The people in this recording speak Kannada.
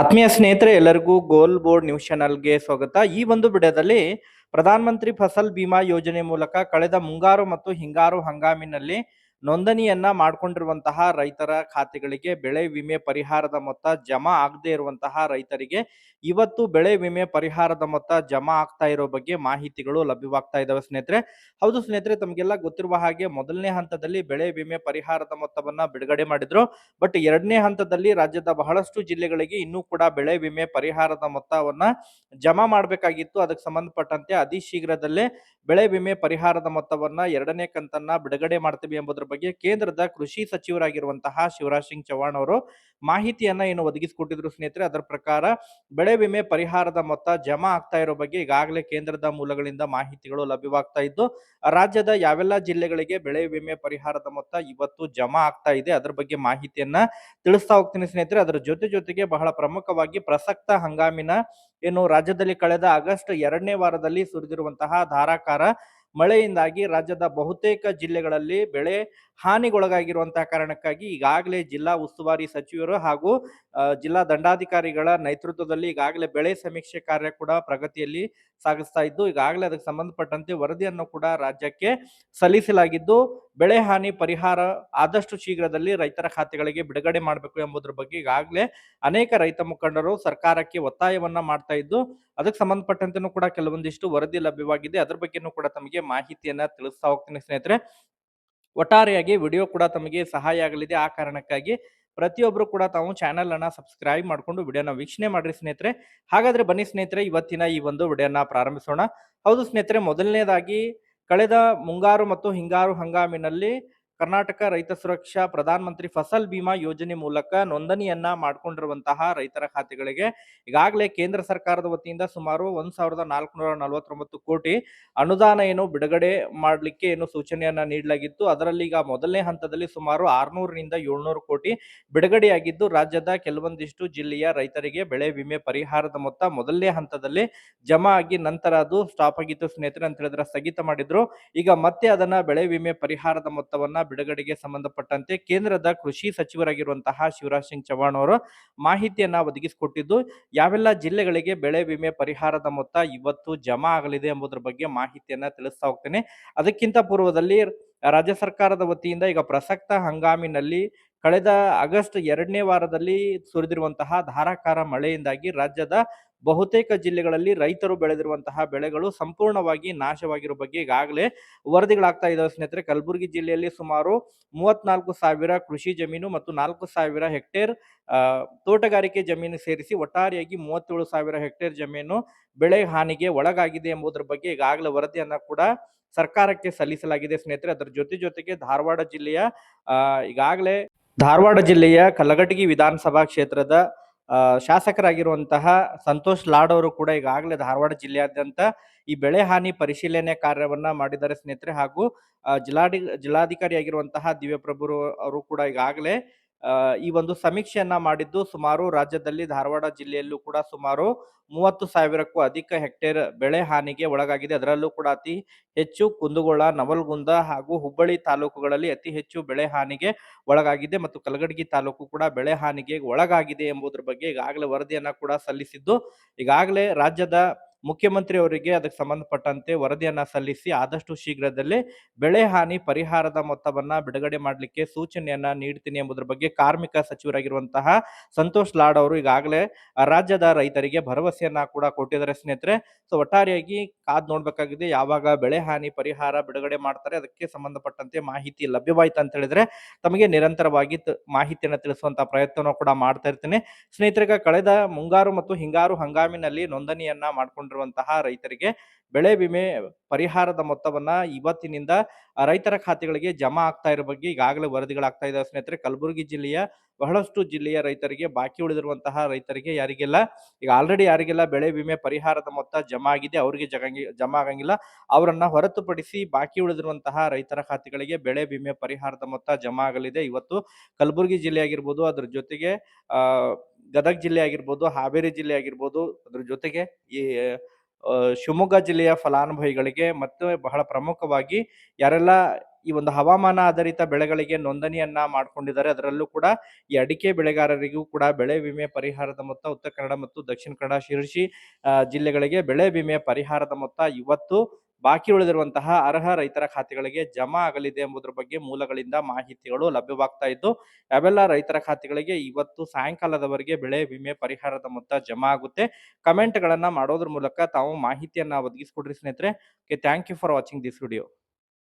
ಆತ್ಮೀಯ ಸ್ನೇಹಿತರೆ, ಎಲ್ಲರಿಗೂ ಗೋಲ್ ಬೋರ್ಡ್ ನ್ಯೂಸ್ ಚಾನಲ್ಗೆ ಸ್ವಾಗತ. ಈ ಒಂದು ವಿಡಿಯೋದಲ್ಲಿ ಪ್ರಧಾನಮಂತ್ರಿ ಫಸಲ್ ಬಿಮಾ ಯೋಜನೆ ಮೂಲಕ ಕಳೆದ ಮುಂಗಾರು ಮತ್ತು ಹಿಂಗಾರು ಹಂಗಾಮಿನಲ್ಲಿ ನೋಂದಣಿಯನ್ನ ಮಾಡಿಕೊಂಡಿರುವಂತಹ ರೈತರ ಖಾತೆಗಳಿಗೆ ಬೆಳೆ ವಿಮೆ ಪರಿಹಾರದ ಮೊತ್ತ ಜಮಾ ಆಗದೆ ಇರುವಂತಹ ರೈತರಿಗೆ ಇವತ್ತು ಬೆಳೆ ವಿಮೆ ಪರಿಹಾರದ ಮೊತ್ತ ಜಮಾ ಆಗ್ತಾ ಇರೋ ಬಗ್ಗೆ ಮಾಹಿತಿಗಳು ಲಭ್ಯವಾಗ್ತಾ ಇದಾವೆ ಸ್ನೇಹಿತರೆ. ಹೌದು ಸ್ನೇಹಿತರೆ, ತಮಗೆಲ್ಲ ಗೊತ್ತಿರುವ ಹಾಗೆ ಮೊದಲನೇ ಹಂತದಲ್ಲಿ ಬೆಳೆ ವಿಮೆ ಪರಿಹಾರದ ಮೊತ್ತವನ್ನ ಬಿಡುಗಡೆ ಮಾಡಿದ್ರು. ಬಟ್ ಎರಡನೇ ಹಂತದಲ್ಲಿ ರಾಜ್ಯದ ಬಹಳಷ್ಟು ಜಿಲ್ಲೆಗಳಿಗೆ ಇನ್ನೂ ಕೂಡ ಬೆಳೆ ವಿಮೆ ಪರಿಹಾರದ ಮೊತ್ತವನ್ನ ಜಮಾ ಮಾಡಬೇಕಾಗಿತ್ತು. ಅದಕ್ಕೆ ಸಂಬಂಧಪಟ್ಟಂತೆ ಅತಿ ಶೀಘ್ರದಲ್ಲೇ ಬೆಳೆ ವಿಮೆ ಪರಿಹಾರದ ಮೊತ್ತವನ್ನ ಎರಡನೇ ಕಂತನ್ನ ಬಿಡುಗಡೆ ಮಾಡ್ತೀವಿ ಎಂಬುದರ ಬಗ್ಗೆ ಕೇಂದ್ರದ ಕೃಷಿ ಸಚಿವರಾಗಿರುವಂತಹ ಶಿವರಾಜ್ ಸಿಂಗ್ ಚೌಹಾಣ್ ಅವರು ಮಾಹಿತಿಯನ್ನ ಏನು ಒದಗಿಸಿಕೊಟ್ಟಿದ್ರು ಸ್ನೇಹಿತರೆ. ಅದರ ಪ್ರಕಾರ ಬೆಳೆ ವಿಮೆ ಪರಿಹಾರದ ಮೊತ್ತ ಜಮಾ ಆಗ್ತಾ ಇರೋ ಬಗ್ಗೆ ಈಗಾಗಲೇ ಕೇಂದ್ರದ ಮೂಲಗಳಿಂದ ಮಾಹಿತಿಗಳು ಲಭ್ಯವಾಗ್ತಾ ಇದ್ದು, ರಾಜ್ಯದ ಯಾವೆಲ್ಲ ಜಿಲ್ಲೆಗಳಿಗೆ ಬೆಳೆ ವಿಮೆ ಪರಿಹಾರದ ಮೊತ್ತ ಇವತ್ತು ಜಮಾ ಆಗ್ತಾ ಇದೆ ಅದರ ಬಗ್ಗೆ ಮಾಹಿತಿಯನ್ನ ತಿಳಿಸ್ತಾ ಹೋಗ್ತೀನಿ ಸ್ನೇಹಿತರೆ. ಅದರ ಜೊತೆ ಜೊತೆಗೆ ಬಹಳ ಪ್ರಮುಖವಾಗಿ ಪ್ರಸಕ್ತ ಹಂಗಾಮಿನ ಏನು ರಾಜ್ಯದಲ್ಲಿ ಕಳೆದ ಆಗಸ್ಟ್ ಎರಡನೇ ವಾರದಲ್ಲಿ ಸುರಿದಿರುವಂತಹ ಧಾರಾಕಾರ ಮಳೆಯಿಂದಾಗಿ ರಾಜ್ಯದ ಬಹುತೇಕ ಜಿಲ್ಲೆಗಳಲ್ಲಿ ಬೆಳೆ ಹಾನಿಗೊಳಗಾಗಿರುವಂತಹ ಕಾರಣಕ್ಕಾಗಿ ಈಗಾಗಲೇ ಜಿಲ್ಲಾ ಉಸ್ತುವಾರಿ ಸಚಿವರು ಹಾಗೂ ಜಿಲ್ಲಾ ದಂಡಾಧಿಕಾರಿಗಳ ನೇತೃತ್ವದಲ್ಲಿ ಈಗಾಗಲೇ ಬೆಳೆ ಸಮೀಕ್ಷೆ ಕಾರ್ಯ ಕೂಡ ಪ್ರಗತಿಯಲ್ಲಿ ಸಾಗಿಸ್ತಾ ಇದ್ದು, ಈಗಾಗಲೇ ಅದಕ್ಕೆ ಸಂಬಂಧಪಟ್ಟಂತೆ ವರದಿಯನ್ನು ಕೂಡ ರಾಜ್ಯಕ್ಕೆ ಸಲ್ಲಿಸಲಾಗಿದ್ದು ಬೆಳೆ ಹಾನಿ ಪರಿಹಾರ ಆದಷ್ಟು ಶೀಘ್ರದಲ್ಲಿ ರೈತರ ಖಾತೆಗಳಿಗೆ ಬಿಡುಗಡೆ ಮಾಡಬೇಕು ಎಂಬುದರ ಬಗ್ಗೆ ಈಗಾಗಲೇ ಅನೇಕ ರೈತ ಮುಖಂಡರು ಸರ್ಕಾರಕ್ಕೆ ಒತ್ತಾಯವನ್ನ ಮಾಡ್ತಾ ಇದ್ದು, ಅದಕ್ಕೆ ಸಂಬಂಧಪಟ್ಟಂತೆನೂ ಕೂಡ ಕೆಲವೊಂದಿಷ್ಟು ವರದಿ ಲಭ್ಯವಾಗಿದೆ. ಅದ್ರ ಬಗ್ಗೆನೂ ಕೂಡ ತಮಗೆ ಮಾಹಿತಿಯನ್ನ ತಿಳಿಸ್ತಾ ಹೋಗ್ತೀನಿ ಸ್ನೇಹಿತರೆ. ಒಟ್ಟಾರೆಯಾಗಿ ವಿಡಿಯೋ ಕೂಡ ತಮಗೆ ಸಹಾಯ ಆಗಲಿದೆ. ಆ ಕಾರಣಕ್ಕಾಗಿ ಪ್ರತಿಯೊಬ್ಬರು ಕೂಡ ತಾವು ಚಾನೆಲ್ ಅನ್ನ ಸಬ್ಸ್ಕ್ರೈಬ್ ಮಾಡಿಕೊಂಡು ವಿಡಿಯೋನ ವೀಕ್ಷಣೆ ಮಾಡ್ರಿ ಸ್ನೇಹಿತರೆ. ಹಾಗಾದ್ರೆ ಬನ್ನಿ ಸ್ನೇಹಿತರೆ, ಇವತ್ತಿನ ಈ ಒಂದು ವಿಡಿಯೋನ ಪ್ರಾರಂಭಿಸೋಣ. ಹೌದು ಸ್ನೇಹಿತರೆ, ಮೊದಲನೇದಾಗಿ ಕಳೆದ ಮುಂಗಾರು ಮತ್ತು ಹಿಂಗಾರು ಹಂಗಾಮಿನಲ್ಲಿ ಕರ್ನಾಟಕ ರೈತ ಸುರಕ್ಷಾ ಪ್ರಧಾನ ಮಂತ್ರಿ ಫಸಲ್ ಬಿಮಾ ಯೋಜನೆ ಮೂಲಕ ನೋಂದಣಿಯನ್ನ ಮಾಡಿಕೊಂಡಿರುವಂತಹ ರೈತರ ಖಾತೆಗಳಿಗೆ ಈಗಾಗಲೇ ಕೇಂದ್ರ ಸರ್ಕಾರದ ವತಿಯಿಂದ ಸುಮಾರು ಒಂದ್ ಸಾವಿರದ ನಾಲ್ಕುನೂರ ನಲವತ್ತೊಂಬತ್ತು ಕೋಟಿ ಅನುದಾನ ಏನು ಬಿಡುಗಡೆ ಮಾಡಲಿಕ್ಕೆ ಏನು ಸೂಚನೆಯನ್ನ ನೀಡಲಾಗಿತ್ತು. ಅದರಲ್ಲಿ ಈಗ ಮೊದಲನೇ ಹಂತದಲ್ಲಿ ಸುಮಾರು ಆರ್ನೂರರಿಂದ ಏಳ್ನೂರು ಕೋಟಿ ಬಿಡುಗಡೆಯಾಗಿದ್ದು, ರಾಜ್ಯದ ಕೆಲವೊಂದಿಷ್ಟು ಜಿಲ್ಲೆಯ ರೈತರಿಗೆ ಬೆಳೆ ವಿಮೆ ಪರಿಹಾರದ ಮೊತ್ತ ಮೊದಲನೇ ಹಂತದಲ್ಲಿ ಜಮಾ ಆಗಿ ನಂತರ ಅದು ಸ್ಟಾಪ್ ಆಗಿತ್ತು. ಸ್ನೇಹಿತರೆ, ಅಂತ ಹೇಳಿದ್ರೆ ಸ್ಥಗಿತ ಮಾಡಿದ್ರು. ಈಗ ಮತ್ತೆ ಅದನ್ನ ಬೆಳೆ ವಿಮೆ ಪರಿಹಾರದ ಮೊತ್ತವನ್ನ ಬಿಡುಗಡೆಗೆ ಸಂಬಂಧಪಟ್ಟಂತೆ ಕೇಂದ್ರದ ಕೃಷಿ ಸಚಿವರಾಗಿರುವಂತಹ ಶಿವರಾಜ್ ಸಿಂಗ್ ಚೌಹಾಣ್ ಅವರು ಮಾಹಿತಿಯನ್ನ ಒದಗಿಸಿಕೊಟ್ಟಿದ್ದು, ಯಾವೆಲ್ಲ ಜಿಲ್ಲೆಗಳಿಗೆ ಬೆಳೆ ವಿಮೆ ಪರಿಹಾರದ ಮೊತ್ತ ಇವತ್ತು ಜಮಾ ಆಗಲಿದೆ ಎಂಬುದರ ಬಗ್ಗೆ ಮಾಹಿತಿಯನ್ನ ತಿಳಿಸ್ತಾ ಹೋಗ್ತೇನೆ. ಅದಕ್ಕಿಂತ ಪೂರ್ವದಲ್ಲಿ ರಾಜ್ಯ ಸರ್ಕಾರದ ವತಿಯಿಂದ ಈಗ ಪ್ರಸಕ್ತ ಹಂಗಾಮಿನಲ್ಲಿ ಕಳೆದ ಆಗಸ್ಟ್ ಎರಡನೇ ವಾರದಲ್ಲಿ ಸುರಿದಿರುವಂತಹ ಧಾರಾಕಾರ ಮಳೆಯಿಂದಾಗಿ ರಾಜ್ಯದ ಬಹುತೇಕ ಜಿಲ್ಲೆಗಳಲ್ಲಿ ರೈತರು ಬೆಳೆದಿರುವಂತಹ ಬೆಳೆಗಳು ಸಂಪೂರ್ಣವಾಗಿ ನಾಶವಾಗಿರೋ ಬಗ್ಗೆ ಈಗಾಗಲೇ ವರದಿಗಳಾಗ್ತಾ ಇದಾವೆ ಸ್ನೇಹಿತರೆ. ಕಲಬುರಗಿ ಜಿಲ್ಲೆಯಲ್ಲಿ ಸುಮಾರು ಮೂವತ್ನಾಲ್ಕು ಸಾವಿರ ಕೃಷಿ ಜಮೀನು ಮತ್ತು ನಾಲ್ಕು ಸಾವಿರ ಹೆಕ್ಟೇರ್ ತೋಟಗಾರಿಕೆ ಜಮೀನು ಸೇರಿಸಿ ಒಟ್ಟಾರೆಯಾಗಿ ಮೂವತ್ತೇಳು ಸಾವಿರ ಹೆಕ್ಟೇರ್ ಜಮೀನು ಬೆಳೆ ಹಾನಿಗೆ ಒಳಗಾಗಿದೆ ಎಂಬುದರ ಬಗ್ಗೆ ಈಗಾಗಲೇ ವರದಿಯನ್ನ ಕೂಡ ಸರ್ಕಾರಕ್ಕೆ ಸಲ್ಲಿಸಲಾಗಿದೆ ಸ್ನೇಹಿತರೆ. ಅದರ ಜೊತೆ ಜೊತೆಗೆ ಧಾರವಾಡ ಜಿಲ್ಲೆಯ ಈಗಾಗಲೇ ಧಾರವಾಡ ಜಿಲ್ಲೆಯ ಕಲಘಟಗಿ ವಿಧಾನಸಭಾ ಕ್ಷೇತ್ರದ ಶಾಸಕರಾಗಿರುವಂತಹ ಸಂತೋಷ್ ಲಾಡ್ ಅವರು ಕೂಡ ಈಗಾಗಲೇ ಧಾರವಾಡ ಜಿಲ್ಲೆಯಾದ್ಯಂತ ಈ ಬೆಳೆ ಹಾನಿ ಪರಿಶೀಲನೆ ಕಾರ್ಯವನ್ನ ಮಾಡಿದ್ದಾರೆ ಸ್ನೇಹಿತರೆ. ಹಾಗೂ ಜಿಲ್ಲಾಡಿ ಜಿಲ್ಲಾಧಿಕಾರಿ ಆಗಿರುವಂತಹ ದಿವ್ಯಪ್ರಭು ಅವರು ಕೂಡ ಈಗಾಗಲೇ ಈ ಒಂದು ಸಮೀಕ್ಷೆಯನ್ನ ಮಾಡಿದ್ದು ಸುಮಾರು ರಾಜ್ಯದಲ್ಲಿ ಧಾರವಾಡ ಜಿಲ್ಲೆಯಲ್ಲೂ ಕೂಡ ಸುಮಾರು ಮೂವತ್ತು ಸಾವಿರಕ್ಕೂ ಅಧಿಕ ಹೆಕ್ಟೇರ್ ಬೆಳೆ ಹಾನಿಗೆ ಒಳಗಾಗಿದೆ. ಅದರಲ್ಲೂ ಕೂಡ ಅತಿ ಹೆಚ್ಚು ಕುಂದಗೋಳ, ನವಲಗುಂದ ಹಾಗೂ ಹುಬ್ಬಳ್ಳಿ ತಾಲೂಕುಗಳಲ್ಲಿ ಅತಿ ಹೆಚ್ಚು ಬೆಳೆ ಹಾನಿಗೆ ಒಳಗಾಗಿದೆ ಮತ್ತು ಕಲಗಡಗಿ ತಾಲೂಕು ಕೂಡ ಬೆಳೆ ಹಾನಿಗೆ ಒಳಗಾಗಿದೆ ಎಂಬುದರ ಬಗ್ಗೆ ಈಗಾಗಲೇ ವರದಿಯನ್ನ ಕೂಡ ಸಲ್ಲಿಸಿದ್ದು. ಈಗಾಗಲೇ ರಾಜ್ಯದ ಮುಖ್ಯಮಂತ್ರಿ ಅವರಿಗೆ ಅದಕ್ಕೆ ಸಂಬಂಧಪಟ್ಟಂತೆ ವರದಿಯನ್ನ ಸಲ್ಲಿಸಿ ಆದಷ್ಟು ಶೀಘ್ರದಲ್ಲೇ ಬೆಳೆ ಹಾನಿ ಪರಿಹಾರದ ಮೊತ್ತವನ್ನ ಬಿಡುಗಡೆ ಮಾಡಲಿಕ್ಕೆ ಸೂಚನೆಯನ್ನ ನೀಡ್ತೀನಿ ಎಂಬುದರ ಬಗ್ಗೆ ಕಾರ್ಮಿಕ ಸಚಿವರಾಗಿರುವಂತಹ ಸಂತೋಷ್ ಲಾಡ್ ಅವರು ಈಗಾಗಲೇ ರಾಜ್ಯದ ರೈತರಿಗೆ ಭರವಸೆಯನ್ನ ಕೂಡ ಕೊಟ್ಟಿದ್ದಾರೆ ಸ್ನೇಹಿತರೆ. ಸೊ ಒಟ್ಟಾರೆಯಾಗಿ ಕಾದ್ ನೋಡ್ಬೇಕಾಗಿದೆ ಯಾವಾಗ ಬೆಳೆ ಹಾನಿ ಪರಿಹಾರ ಬಿಡುಗಡೆ ಮಾಡ್ತಾರೆ, ಅದಕ್ಕೆ ಸಂಬಂಧಪಟ್ಟಂತೆ ಮಾಹಿತಿ ಲಭ್ಯವಾಯ್ತು ಅಂತ ಹೇಳಿದ್ರೆ ತಮಗೆ ನಿರಂತರವಾಗಿ ಮಾಹಿತಿಯನ್ನು ತಿಳಿಸುವಂತ ಪ್ರಯತ್ನವನ್ನು ಕೂಡ ಮಾಡ್ತಾ ಇರ್ತೇನೆ. ಸ್ನೇಹಿತರಿಗೆ ಕಳೆದ ಮುಂಗಾರು ಮತ್ತು ಹಿಂಗಾರು ಹಂಗಾಮಿನಲ್ಲಿ ನೋಂದಣಿಯನ್ನ ಮಾಡ್ಕೊಂಡಿರುವಂತಹ ರೈತರಿಗೆ ಬೆಳೆ ವಿಮೆ ಪರಿಹಾರದ ಮೊತ್ತವನ್ನ ಇವತ್ತಿನಿಂದ ರೈತರ ಖಾತೆಗಳಿಗೆ ಜಮಾ ಆಗ್ತಾ ಇರೋ ಬಗ್ಗೆ ಈಗಾಗಲೇ ವರದಿಗಳಾಗ್ತಾ ಇದ್ದಾವೆ ಸ್ನೇಹಿತರೆ. ಕಲಬುರಗಿ ಜಿಲ್ಲೆಯ, ಬಹಳಷ್ಟು ಜಿಲ್ಲೆಯ ರೈತರಿಗೆ ಬಾಕಿ ಉಳಿದಿರುವಂತಹ ರೈತರಿಗೆ ಯಾರಿಗೆಲ್ಲ, ಈಗ ಆಲ್ರೆಡಿ ಯಾರಿಗೆಲ್ಲ ಬೆಳೆ ವಿಮೆ ಪರಿಹಾರದ ಮೊತ್ತ ಜಮಾ ಆಗಿದೆ, ಅವರಿಗೆ ಜಗಂಗಿ, ಜಮಾ ಆಗಂಗಿಲ್ಲ, ಅವರನ್ನ ಹೊರತುಪಡಿಸಿ ಬಾಕಿ ಉಳಿದಿರುವಂತಹ ರೈತರ ಖಾತೆಗಳಿಗೆ ಬೆಳೆ ವಿಮೆ ಪರಿಹಾರದ ಮೊತ್ತ ಜಮಾ ಆಗಲಿದೆ. ಇವತ್ತು ಕಲಬುರಗಿ ಜಿಲ್ಲೆ ಆಗಿರ್ಬೋದು, ಅದ್ರ ಜೊತೆಗೆ ಗದಗ ಜಿಲ್ಲೆ ಆಗಿರ್ಬೋದು, ಹಾವೇರಿ ಜಿಲ್ಲೆ ಆಗಿರ್ಬೋದು, ಅದ್ರ ಜೊತೆಗೆ ಈ ಶಿವಮೊಗ್ಗ ಜಿಲ್ಲೆಯ ಫಲಾನುಭವಿಗಳಿಗೆ ಮತ್ತು ಬಹಳ ಪ್ರಮುಖವಾಗಿ ಯಾರೆಲ್ಲ ಈ ಒಂದು ಹವಾಮಾನ ಆಧಾರಿತ ಬೆಳೆಗಳಿಗೆ ನೋಂದಣಿಯನ್ನ ಮಾಡ್ಕೊಂಡಿದ್ದಾರೆ, ಅದರಲ್ಲೂ ಕೂಡ ಈ ಅಡಿಕೆ ಬೆಳೆಗಾರರಿಗೂ ಕೂಡ ಬೆಳೆ ವಿಮೆ ಪರಿಹಾರದ ಮೊತ್ತ ಉತ್ತರ ಕನ್ನಡ ಮತ್ತು ದಕ್ಷಿಣ ಕನ್ನಡ ಶಿರಸಿ ಜಿಲ್ಲೆಗಳಿಗೆ ಬೆಳೆ ವಿಮೆ ಪರಿಹಾರದ ಮೊತ್ತ ಇವತ್ತು ಬಾಕಿ ಉಳಿದಿರುವಂತಹ ಅರ್ಹ ರೈತರ ಖಾತೆಗಳಿಗೆ ಜಮಾ ಆಗಲಿದೆ ಎಂಬುದರ ಬಗ್ಗೆ ಮೂಲಗಳಿಂದ ಮಾಹಿತಿಗಳು ಲಭ್ಯವಾಗ್ತಾ ಇದ್ದು ಅವೆಲ್ಲ ರೈತರ ಖಾತೆಗಳಿಗೆ ಇವತ್ತು ಸಾಯಂಕಾಲದವರೆಗೆ ಬೆಳೆ ವಿಮೆ ಪರಿಹಾರದ ಮೊತ್ತ ಜಮಾ ಆಗುತ್ತೆ, ಕಮೆಂಟ್ಗಳನ್ನ ಮಾಡೋದ್ರ ಮೂಲಕ ತಾವು ಮಾಹಿತಿಯನ್ನ ಒದಗಿಸ್ಕೊಡ್ರಿ ಸ್ನೇಹಿತರೆ. Thank you for watching this video.